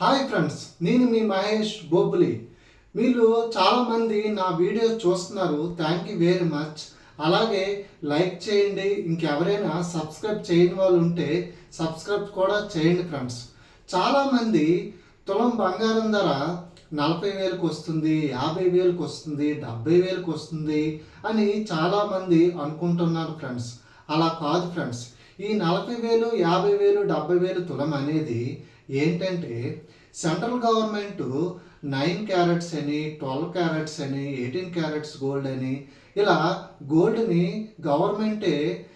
Hi friends నేను మీ మహేష్ బోబులి మీరు చాలామంది నా వీడియో చూస్తున్నారు థ్యాంక్ యూ వెరీ మచ్. అలాగే లైక్ చేయండి ఇంకెవరైనా సబ్స్క్రైబ్ చేయని వాళ్ళు ఉంటే సబ్స్క్రైబ్ కూడా చేయండి ఫ్రెండ్స్. చాలామంది తులం బంగారం ధర నలభై వేలకు వస్తుంది యాభై వేలకు వస్తుంది డెబ్బై వేలకు వస్తుంది అని చాలామంది అనుకుంటున్నారు ఫ్రెండ్స్. అలా కాదు ఫ్రెండ్స్. ఈ నలభై వేలు యాభై వేలు డెబ్బై వేలు తులం అనేది ఏంటంటే సెంట్రల్ గవర్నమెంట్ నైన్ క్యారెట్స్ అని ట్వెల్వ్ క్యారెట్స్ అని ఎయిటీన్ క్యారెట్స్ గోల్డ్ అని ఇలా గోల్డ్ని గవర్నమెంటే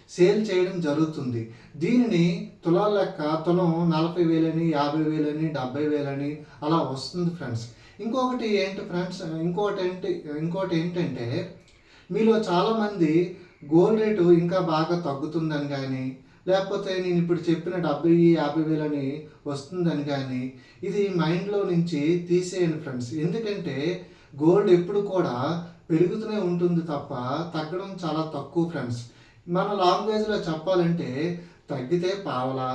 సేల్ చేయడం జరుగుతుంది. దీనిని తులాల లెక్క తులం నలభై వేలని యాభై వేలని డెబ్బై వేలని అలా వస్తుంది ఫ్రెండ్స్. ఇంకొకటి ఏంటి ఫ్రెండ్స్ ఇంకోటి ఏంటి ఇంకోటి ఏంటంటే మీలో చాలామంది గోల్డ్ రేటు ఇంకా బాగా తగ్గుతుందని కానీ లేకపోతే నేను ఇప్పుడు చెప్పిన డెబ్బై యాభై వేలని వస్తుందని కానీ ఇది మైండ్లో నుంచి తీసేయండి ఫ్రెండ్స్. ఎందుకంటే గోల్డ్ ఎప్పుడు కూడా పెరుగుతూనే ఉంటుంది తప్ప తగ్గడం చాలా తక్కువ ఫ్రెండ్స్. మన లాంగ్వేజ్లో చెప్పాలంటే తగ్గితే పావలా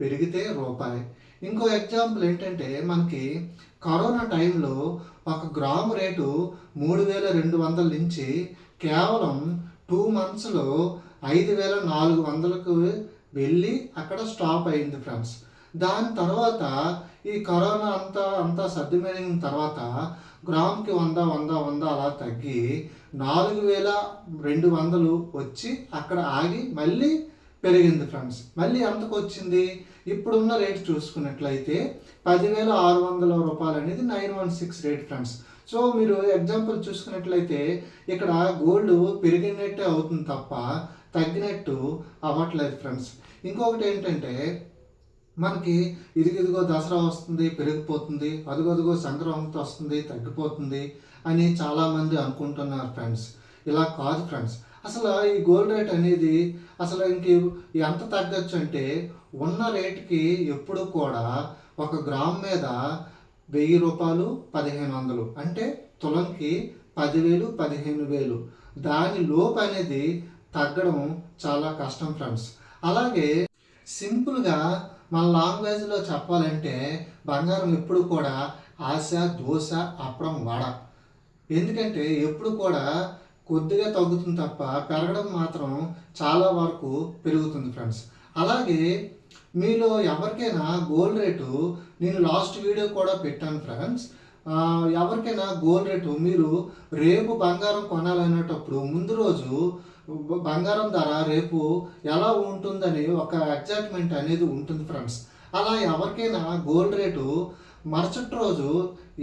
పెరిగితే రూపాయి. ఇంకో ఎగ్జాంపుల్ ఏంటంటే మనకి కరోనా టైంలో ఒక గ్రాము రేటు మూడు వేల రెండు వందల నుంచి కేవలం టూ మంత్స్లో ఐదు వేల నాలుగు వందలకు వెళ్ళి అక్కడ స్టాప్ అయింది ఫ్రెండ్స్ దాని తర్వాత ఈ కరోనా అంతా అంతా సర్దుమైన తర్వాత గ్రామ్కి వంద వంద వంద అలా తగ్గి నాలుగు వేల రెండు వందలు వచ్చి అక్కడ ఆగి మళ్ళీ పెరిగింది ఫ్రెండ్స్ మళ్ళీ ఎంతకు వచ్చింది? ఇప్పుడున్న రేట్ చూసుకున్నట్లయితే పదివేల ఆరు వందల రూపాయలు అనేది nine one six rate friends so మీరు ఎగ్జాంపుల్ చూసుకున్నట్లయితే ఇక్కడ గోల్డ్ పెరిగినట్టే అవుతుంది తప్ప తగ్గినట్టు అవ్వట్లేదు ఫ్రెండ్స్. ఇంకొకటి ఏంటంటే మనకి ఇదిగిదిగో దసరా వస్తుంది పెరిగిపోతుంది అదిగోదిగో సంక్రాంతి వస్తుంది తగ్గిపోతుంది అని చాలామంది అనుకుంటున్నారు ఫ్రెండ్స్. ఇలా కాదు ఫ్రెండ్స్. అసలు ఈ గోల్డ్ రేట్ అనేది అసలు ఇంక ఎంత తగ్గచ్చు అంటే ఉన్న రేటుకి ఎప్పుడు కూడా ఒక గ్రామ్ మీద వెయ్యి రూపాయలు పదిహేను వందలు అంటే తులంకి పదివేలు పదిహేను వేలు. దాని లోపు అనేది తగ్గడం చాలా కష్టం ఫ్రెండ్స్. అలాగే సింపుల్గా మన లాంగ్వేజ్లో చెప్పాలంటే బంగారం ఎప్పుడు కూడా ఆశ దోశ అప్పడం వడ. ఎందుకంటే ఎప్పుడు కూడా కొద్దిగా తగ్గుతుంది తప్ప పెరగడం మాత్రం చాలా వరకు పెరుగుతుంది ఫ్రెండ్స్. అలాగే మీలో ఎవరికైనా గోల్డ్ రేటు నేను లాస్ట్ వీడియో కూడా పెట్టాను ఫ్రెండ్స్. ఎవరికైనా గోల్డ్ రేటు మీరు రేపు బంగారం కొనాలనేటప్పుడు ముందు రోజు బంగారం ధర రేపు ఎలా ఉంటుందని ఒక ఎగ్జైట్మెంట్ అనేది ఉంటుంది ఫ్రెండ్స్ అలా ఎవరికైనా గోల్డ్ రేటు మరుసటి రోజు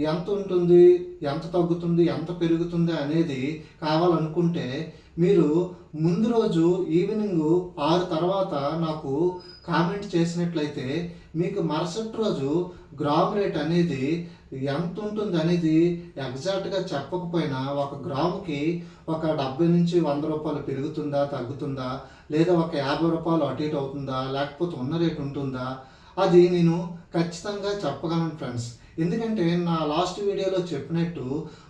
ఎంత ఉంటుంది ఎంత తగ్గుతుంది ఎంత పెరుగుతుంది అనేది కావాలనుకుంటే మీరు ముందు రోజు ఈవినింగ్ ఆరు తర్వాత నాకు కామెంట్ చేసినట్లయితే మీకు మరుసటి రోజు గ్రామ్ రేట్ అనేది ఎంత ఉంటుంది అనేది ఎగ్జాక్ట్గా చెప్పకపోయినా ఒక గ్రాముకి ఒక డెబ్బై నుంచి వంద రూపాయలు పెరుగుతుందా తగ్గుతుందా లేదా ఒక యాభై రూపాయలు అటు ఇటు అవుతుందా లేకపోతే ఉన్న రేట్ ఉంటుందా అది నేను ఖచ్చితంగా చెప్పగలను ఫ్రెండ్స్ ఎందుకంటే నా లాస్ట్ వీడియోలో చెప్పినట్టు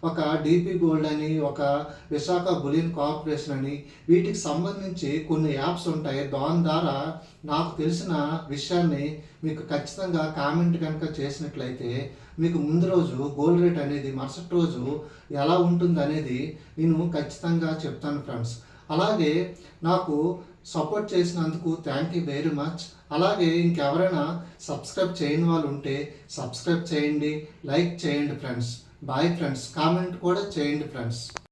ఒక డీపీ గోల్డ్ అని ఒక విశాఖ బులియన్ కార్పొరేషన్ అని వీటికి సంబంధించి కొన్ని యాప్స్ ఉంటాయి. దాని ద్వారా నాకు తెలిసిన విషయాన్ని మీకు ఖచ్చితంగా కామెంట్ కనుక చేసినట్లయితే మీకు ముందు రోజు గోల్డ్ రేట్ అనేది మరుసటి రోజు ఎలా ఉంటుంది అనేది నేను ఖచ్చితంగా చెప్తాను ఫ్రెండ్స్ అలాగే నాకు సపోర్ట్ చేసినందుకు థ్యాంక్ యూ వెరీ మచ్ అలాగే ఇంకెవరైనా సబ్స్క్రైబ్ చేయని వాళ్ళు ఉంటే సబ్స్క్రైబ్ చేయండి లైక్ చేయండి ఫ్రెండ్స్ బాయ్ ఫ్రెండ్స్ కామెంట్ కూడా చేయండి ఫ్రెండ్స్